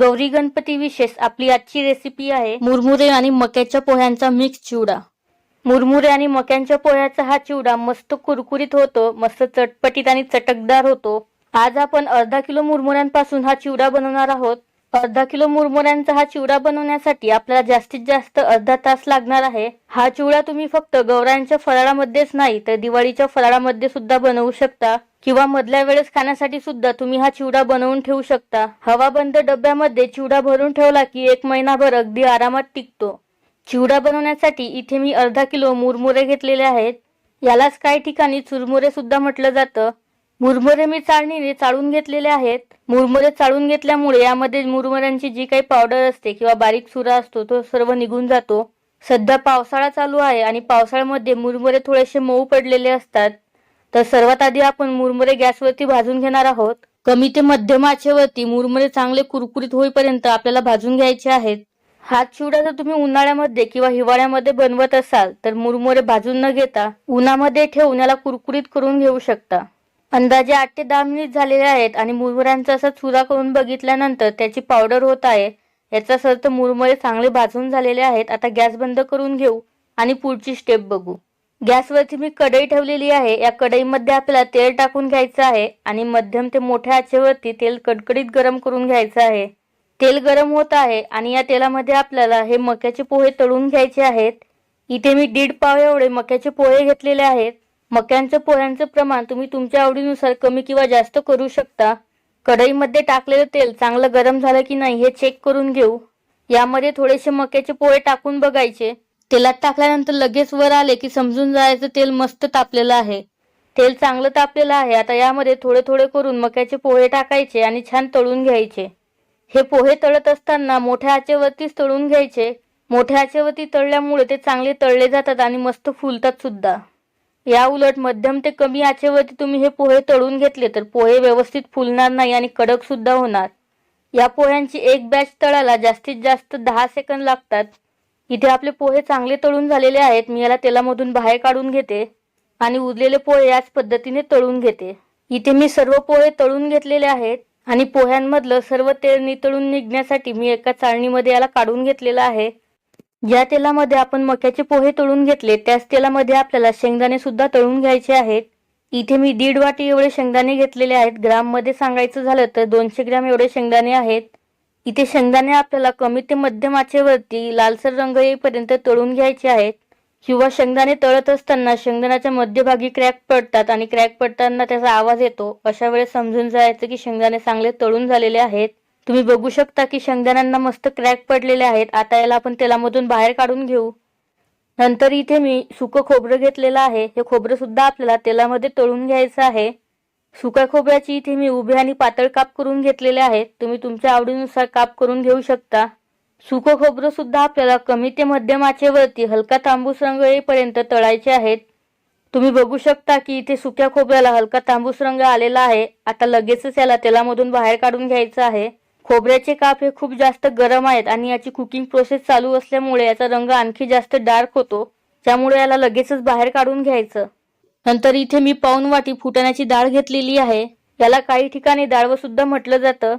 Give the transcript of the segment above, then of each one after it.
गौरी गणपती विशेष आपली आजची रेसिपी आहे मुरमुरे आणि मक्याच्या पोह्यांचा मिक्स चिवडा. मुरमुरे आणि मक्यांच्या पोह्याचा हा चिवडा मस्त कुरकुरीत होतो मस्त चटपटीत आणि चटकदार होतो. आज आपण अर्धा किलो मुरमुऱ्यांपासून हा चिवडा बनवणार आहोत. अर्धा किलो मुरमुऱ्यांचा हा चिवडा बनवण्यासाठी आपल्याला जास्तीत जास्त अर्धा तास लागणार आहे. हा चिवडा तुम्ही फक्त गौरांच्या फराळामध्येच नाही तर दिवाळीच्या फराळामध्ये सुद्धा बनवू शकता. किंवा मधल्या वेळेस खाण्यासाठी सुद्धा तुम्ही हा चिवडा बनवून ठेवू शकता. हवाबंद डब्यामध्ये चिवडा भरून ठेवला की एक महिनाभर अगदी आरामात टिकतो. चिवडा बनवण्यासाठी इथे मी अर्धा किलो मुरमुरे घेतलेले आहेत. यालाच काही ठिकाणी चुरमुरे सुद्धा म्हटलं जातं. मुरमुरे मी चाळणीने चाळून घेतलेले आहेत. मुरमुरे चाळून घेतल्यामुळे यामध्ये मुरमुऱ्यांची जी काही पावडर असते किंवा बारीक सुरा असतो तो सर्व निघून जातो. सध्या पावसाळा चालू आहे आणि पावसाळ्यामध्ये मुरमुरे थोडेसे मऊ पडलेले असतात. तर सर्वात आधी आपण मुरमुरे गॅसवरती भाजून घेणार आहोत. कमी ते मध्यम आचेवरती मुरमुरे चांगले कुरकुरीत होईपर्यंत आपल्याला भाजून घ्यायचे आहेत. हात चिवडा जर तुम्ही उन्हाळ्यामध्ये किंवा हिवाळ्यामध्ये बनवत असाल तर मुरमुरे भाजून न घेता उन्हामध्ये ठेवून याला कुरकुरीत करून घेऊ शकता. अंदाजे आठ ते दहा मिनिट झालेले आहेत आणि मुरमुऱ्यांचा असा चुरा करून बघितल्यानंतर त्याची पावडर होत आहे. याचा अर्थ मुरमुरे चांगले भाजून झालेले आहेत. आता गॅस बंद करून घेऊ आणि पुढची स्टेप बघू. गॅसवरती मी कढई ठेवलेली आहे. या कढईमध्ये आपल्याला तेल टाकून घ्यायचं आहे आणि मध्यम ते मोठ्या आचेवरती तेल कडकडीत गरम करून घ्यायचं आहे. तेल गरम होत आहे आणि या तेलामध्ये आपल्याला हे मक्याचे पोहे तळून घ्यायचे आहेत. इथे मी दीड पाव एवढे मक्याचे पोहे घेतलेले आहेत. मक्यांचं पोह्यांचं प्रमाण तुम्ही तुमच्या आवडीनुसार कमी किंवा जास्त करू शकता. कढईमध्ये टाकलेलं तेल चांगलं गरम झालं की नाही हे चेक करून घेऊ. यामध्ये थोडेसे मक्याचे पोहे टाकून बघायचे. तेलात टाकल्यानंतर लगेच वर आले की समजून जायचं तेल मस्त तापलेलं आहे. तेल चांगलं तापलेलं आहे. आता यामध्ये थोडे थोडे करून मक्याचे पोहे टाकायचे आणि छान तळून घ्यायचे. हे पोहे तळत असताना मोठ्या आचेवरतीच तळून घ्यायचे. मोठ्या आचेवरती तळल्यामुळे ते चांगले तळले जातात आणि मस्त फुलतात सुद्धा. या उलट मध्यम ते कमी आचेवरती तुम्ही हे पोहे तळून घेतले तर पोहे व्यवस्थित फुलणार नाही आणि कडक सुद्धा होणार. या पोह्यांची एक बॅच तळाला जास्तीत जास्त दहा सेकंद लागतात. इथे आपले पोहे चांगले तळून झालेले आहेत. मी याला तेलामधून बाहेर काढून घेते आणि उरलेले पोहे याच पद्धतीने तळून घेते. इथे मी सर्व पोहे तळून घेतलेले आहेत आणि पोह्यांमधलं सर्व तेल नितळून निघण्यासाठी मी एका चाळणीमध्ये याला काढून घेतलेलं आहे. ज्या तेलामध्ये आपण मक्याचे पोहे तळून घेतले त्याच तेलामध्ये आपल्याला शेंगदाणे सुद्धा तळून घ्यायचे आहेत. इथे मी दीड वाटी एवढे शेंगदाणे घेतलेले आहेत. ग्राममध्ये सांगायचं झालं तर दोनशे ग्रॅम एवढे शेंगदाणे आहेत. इथे शेंगदाणे आपल्याला कमी ते मध्यम आचेवरती लालसर रंग येईपर्यंत तळून घ्यायचे आहेत. किंवा शेंगदाणे तळत असताना शेंगदाण्याच्या मध्यभागी क्रॅक पडतात आणि क्रॅक पडताना त्याचा आवाज येतो. अशा वेळेस समजून जायचं की शेंगदाणे चांगले तळून झालेले आहेत. तुम्ही बघू शकता की शेंगदाण्यांना मस्त क्रॅक पडलेले आहेत. आता याला आपण तेलामधून बाहेर काढून घेऊ. नंतर इथे मी सुकं खोबरं घेतलेलं आहे. हे खोबरं सुद्धा आपल्याला तेलामध्ये तळून घ्यायचं आहे. सुक्या खोबऱ्याची इथे मी उभे आणि पातळ काप करून घेतलेले आहेत. तुम्ही तुमच्या आवडीनुसार काप करून घेऊ शकता. सुकं खोबरं सुद्धा आपल्याला कमी ते मध्यम आचेवरती हलका तांबूस रंग येईपर्यंत तळायचे आहेत. तुम्ही बघू शकता की इथे सुक्या खोबऱ्याला हलका तांबूस रंग आलेला आहे. आता लगेचच याला तेलामधून बाहेर काढून घ्यायचं आहे. खोबऱ्याचे काप हे खूप जास्त गरम आहेत आणि याची कुकिंग प्रोसेस चालू असल्यामुळे याचा रंग आणखी जास्त डार्क होतो त्यामुळे याला लगेचच बाहेर काढून घ्यायचं. नंतर इथे मी पाऊन वाटी फुटाण्याची डाळ घेतलेली आहे. याला काही ठिकाणी डाळवं सुद्धा म्हटलं जातं.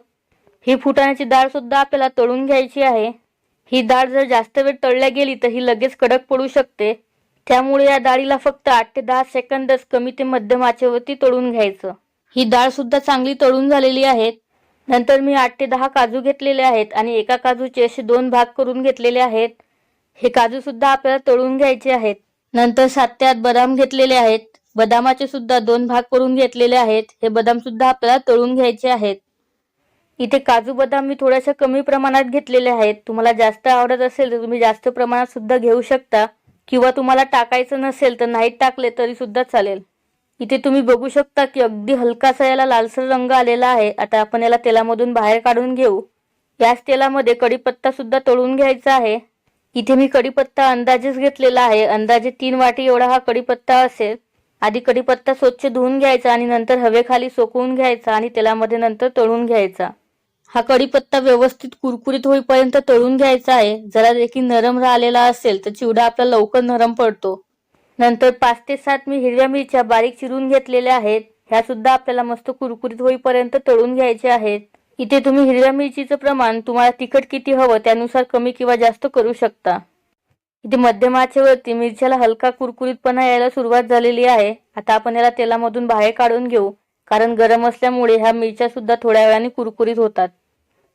ही फुटाण्याची डाळ सुद्धा आपल्याला तळून घ्यायची आहे. ही डाळ जर जास्त वेळ तळल्या गेली तर ही लगेच कडक पडू शकते. त्यामुळे या डाळीला फक्त आठ ते दहा सेकंदच कमी ते मध्यम आचेवरती तळून घ्यायचं. ही डाळ सुद्धा चांगली तळून झालेली आहे. नंतर मी आठ ते दहा काजू घेतलेले आहेत आणि एका काजूचे असे दोन भाग करून घेतलेले आहेत. हे काजू सुद्धा आपल्याला तळून घ्यायचे आहेत. नंतर सात ते आठ बदाम घेतलेले आहेत. बदामाचे सुद्धा दोन भाग करून घेतलेले आहेत. हे बदाम सुद्धा आपल्याला तळून घ्यायचे आहेत. इथे काजू बदाम मी थोड्याशा कमी प्रमाणात घेतलेले आहेत. तुम्हाला जास्त आवडत असेल तर तुम्ही जास्त प्रमाणात सुद्धा घेऊ शकता. किंवा तुम्हाला टाकायचं नसेल तर नाही टाकले तरी सुद्धा चालेल. इथे तुम्ही बघू शकता की अगदी हलकासा याला लालसर रंग आलेला आहे. आता आपण याला तेलामधून बाहेर काढून घेऊ. याच तेलामध्ये कढीपत्ता सुद्धा तळून घ्यायचा आहे. इथे मी कढीपत्ता अंदाजेच घेतलेला आहे. अंदाजे तीन वाटी एवढा हा कढीपत्ता असेल. आधी कढीपत्ता स्वच्छ धुवून घ्यायचा आणि नंतर हवेखाली सोकवून घ्यायचा आणि तेलामध्ये नंतर तळून घ्यायचा. हा कढीपत्ता व्यवस्थित कुरकुरीत होईपर्यंत तळून घ्यायचा आहे. जरा देखील नरम राहिलेला असेल तर चिवडा आपला लवकर नरम पडतो. नंतर पाच ते सात मी हिरव्या मिरच्या बारीक चिरून घेतलेल्या आहेत. ह्या सुद्धा आपल्याला मस्त कुरकुरीत होईपर्यंत तळून घ्यायच्या आहेत. इथे तुम्ही हिरव्या मिरचीचं प्रमाण तुम्हाला तिखट किती हवं त्यानुसार कमी किंवा जास्त करू शकता. इथे मध्यम आचेवरती मिरच्याला हलका कुरकुरीतपणा यायला सुरुवात झालेली आहे. आता आपण याला तेलामधून बाहेर काढून घेऊ कारण गरम असल्यामुळे ह्या मिरच्या सुद्धा थोड्या वेळाने कुरकुरीत होतात.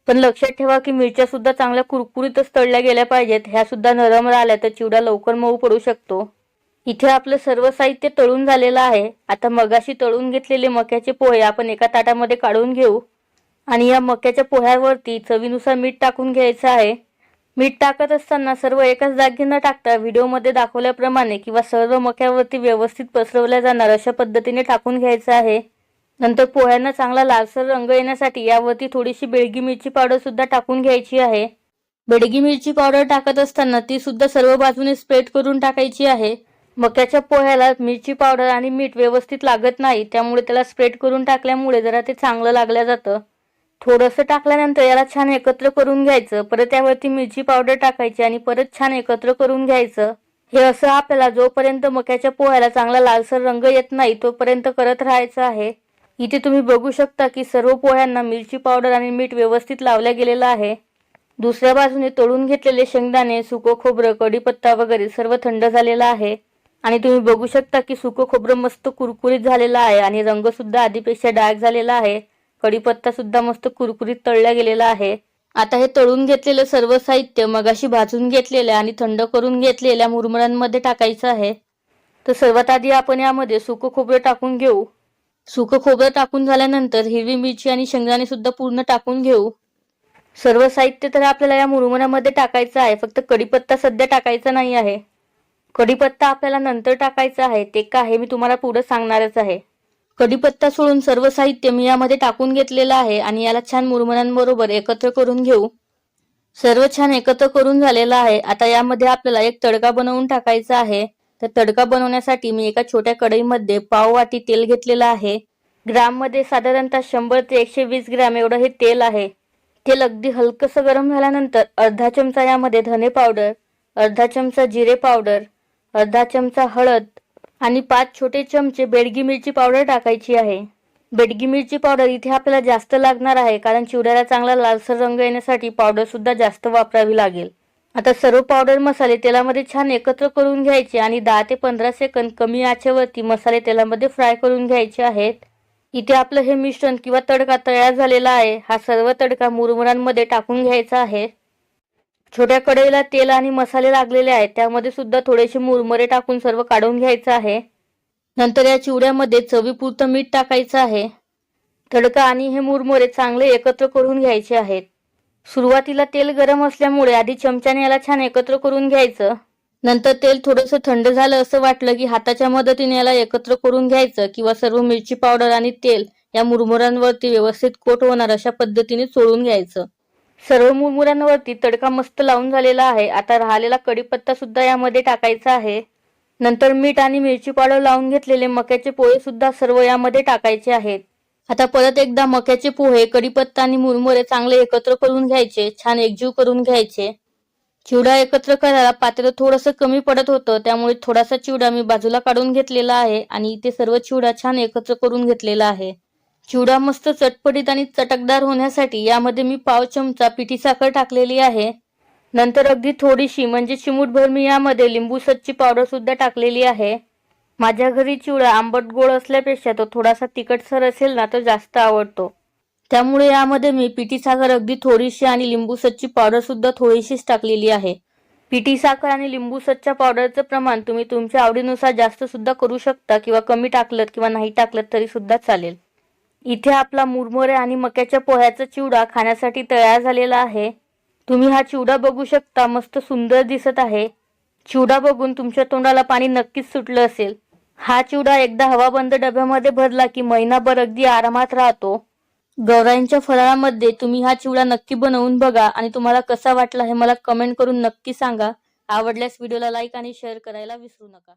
पण लक्षात ठेवा की मिरच्या सुद्धा चांगल्या कुरकुरीतच तळल्या गेल्या पाहिजेत. ह्या सुद्धा नरम राहिल्या तर चिवडा लवकर मऊ पडू शकतो. इथे आपलं सर्व साहित्य तळून झालेलं आहे. आता मगाशी तळून घेतलेले मक्याचे पोहे आपण एका ताटामध्ये काढून घेऊ. आणि या मक्याच्या पोह्यावरती चवीनुसार मीठ टाकून घ्यायचं आहे. मीठ टाकत असताना सर्व एकाच जागी न टाकता व्हिडिओमध्ये दाखवल्याप्रमाणे किंवा सर्व मक्यावरती व्यवस्थित पसरवल्या जाणार अशा पद्धतीने टाकून घ्यायचं आहे. नंतर पोह्यांना चांगला लालसर रंग येण्यासाठी यावरती थोडीशी बेळगी मिरची पावडर सुद्धा टाकून घ्यायची आहे. बेडगी मिरची पावडर टाकत असताना ती सुद्धा सर्व बाजूने स्प्रेड करून टाकायची आहे. मक्याच्या पोह्याला मिरची पावडर आणि मीठ व्यवस्थित लागत नाही त्यामुळे त्याला स्प्रेड करून टाकल्यामुळे जरा ते चांगलं लागलं जातं. थोडंसं टाकल्यानंतर याला छान एकत्र करून घ्यायचं परत त्यावरती मिरची पावडर टाकायची आणि परत छान एकत्र करून घ्यायचं. हे असं आपल्याला जोपर्यंत मक्याच्या पोह्याला चांगला लालसर रंग येत नाही तोपर्यंत करत राहायचं आहे. इथे तुम्ही बघू शकता की सर्व पोह्यांना मिरची पावडर आणि मीठ व्यवस्थित लावल्या गेलेलं आहे. दुसऱ्या बाजूने तळून घेतलेले शेंगदाणे सुकं खोबरं कढीपत्ता वगैरे सर्व थंड झालेलं आहे. आणि तुम्ही बघू शकता की सुकं खोबरं मस्त कुरकुरीत झालेलं आहे आणि रंग सुद्धा आधीपेक्षा डार्क झालेला आहे. कढीपत्ता सुद्धा मस्त कुरकुरीत तळला गेलेला आहे. आता हे तळून घेतलेलं सर्व साहित्य मगाशी भाजून घेतलेल्या आणि थंड करून घेतलेल्या मुरमुऱ्यांमध्ये टाकायचं आहे. तर सर्वात आधी आपण यामध्ये सुकं खोबरं टाकून घेऊ. सुकं खोबरं टाकून झाल्यानंतर हिरवी मिरची आणि शेंगदाणे सुद्धा पूर्ण टाकून घेऊ. सर्व साहित्य तर आपल्याला या मुरमुऱ्यामध्ये टाकायचं आहे. फक्त कढीपत्ता सध्या टाकायचा नाही आहे. कढीपत्ता आपल्याला नंतर टाकायचा आहे ते का हे मी तुम्हाला पुढे सांगणारच आहे. कढीपत्ता सोडून सर्व साहित्य मी यामध्ये टाकून घेतलेलं आहे आणि याला छान मुरमुऱ्यांबरोबर एकत्र करून घेऊ. सर्व छान एकत्र करून झालेलं आहे. आता यामध्ये आपल्याला एक तडका बनवून टाकायचा आहे. तर तडका बनवण्यासाठी मी एका छोट्या कढईमध्ये पाव वाटी तेल घेतलेलं आहे. ग्राममध्ये साधारणतः शंभर ते एकशे वीस ग्रॅम एवढं हे तेल आहे. तेल अगदी हलकंसं गरम झाल्यानंतर अर्धा चमचा यामध्ये धने पावडर अर्धा चमचा जिरे पावडर अर्धा चमचा हळद आणि पाच छोटे चमचे बेडगी मिरची पावडर टाकायची आहे. बेडगी मिरची पावडर इथे आपल्याला जास्त लागणार आहे कारण चिवड्याला चांगला लालसर रंग येण्यासाठी पावडर सुद्धा जास्त वापरावी लागेल. आता सर्व पावडर मसाले तेलामध्ये छान एकत्र करून घ्यायचे आणि दहा ते पंधरा सेकंद कमी आचेवरती मसाले तेलामध्ये फ्राय करून घ्यायचे आहेत. इथे आपलं हे मिश्रण किंवा तडका तयार झालेला आहे. हा सर्व तडका मुरमुरांमध्ये टाकून घ्यायचा आहे. छोट्या कढईला तेल आणि मसाले लागलेले आहेत. त्यामध्ये सुद्धा थोडेसे मुरमुरे टाकून सर्व काढून घ्यायचं आहे. नंतर या चिवड्यामध्ये चवीपुरतं मीठ टाकायचं आहे. तडका आणि हे मुरमुरे चांगले एकत्र करून घ्यायचे आहेत. सुरुवातीला तेल गरम असल्यामुळे आधी चमच्याने याला छान एकत्र करून घ्यायचं. नंतर तेल थोडंसं थंड झालं असं वाटलं की हाताच्या मदतीने याला एकत्र करून घ्यायचं किंवा सर्व मिरची पावडर आणि तेल या मुरमुरांवरती व्यवस्थित कोट होणार अशा पद्धतीने चोळून घ्यायचं. सर्व मुरमुऱ्यांवरती तडका मस्त लावून झालेला आहे. आता राहिलेला कढीपत्ता सुद्धा यामध्ये टाकायचा आहे. नंतर मीठ आणि मिरची पावडर लावून घेतलेले मक्याचे पोहे सुद्धा सर्व यामध्ये टाकायचे आहेत. आता परत एकदा मक्याचे पोहे कढीपत्ता आणि मुरमुरे चांगले एकत्र करून घ्यायचे छान एकजीव करून घ्यायचे. चिवडा एकत्र करायला पात्र थोडंसं कमी पडत होतं त्यामुळे थोडासा चिवडा मी बाजूला काढून घेतलेला आहे आणि इथे सर्व चिवडा छान एकत्र करून घेतलेला आहे. चिवडा मस्त चटपटीत आणि चटकदार होण्यासाठी यामध्ये मी पाव चमचा पिठी साखर टाकलेली आहे. नंतर अगदी थोडीशी म्हणजे चिमूटभर मी यामध्ये लिंबू सच्ची पावडर सुद्धा टाकलेली आहे. माझ्या घरी चिवडा आंबट गोड असल्यापेक्षा तो थोडासा तिखटसर असेल ना तो जास्त आवडतो. त्यामुळे यामध्ये मी पिठी साखर अगदी थोडीशी आणि लिंबू सच्ची पावडर सुद्धा थोडीशीच टाकलेली आहे. पिठी साखर आणि लिंबू सच्च्या पावडरचं प्रमाण तुम्ही तुमच्या आवडीनुसार जास्त सुद्धा करू शकता किंवा कमी टाकलं किंवा नाही टाकलं तरी सुद्धा चालेल. इथे आपला मुरमुरे आणि मक्याच्या पोह्याचा चिवडा खाण्यासाठी तयार झालेला आहे. तुम्ही हा चिवडा बघू शकता मस्त सुंदर दिसत आहे. चिवडा बघून तुमच्या तोंडाला पाणी नक्कीच सुटलं असेल. हा चिवडा एकदा हवाबंद डब्यामध्ये भरला की महिनाभर अगदी आरामात राहतो. गौराईंच्या फराळामध्ये तुम्ही हा चिवडा नक्की बनवून बघा आणि तुम्हाला कसा वाटला हे मला कमेंट करून नक्की सांगा. आवडल्यास व्हिडिओला लाईक आणि शेअर करायला विसरू नका.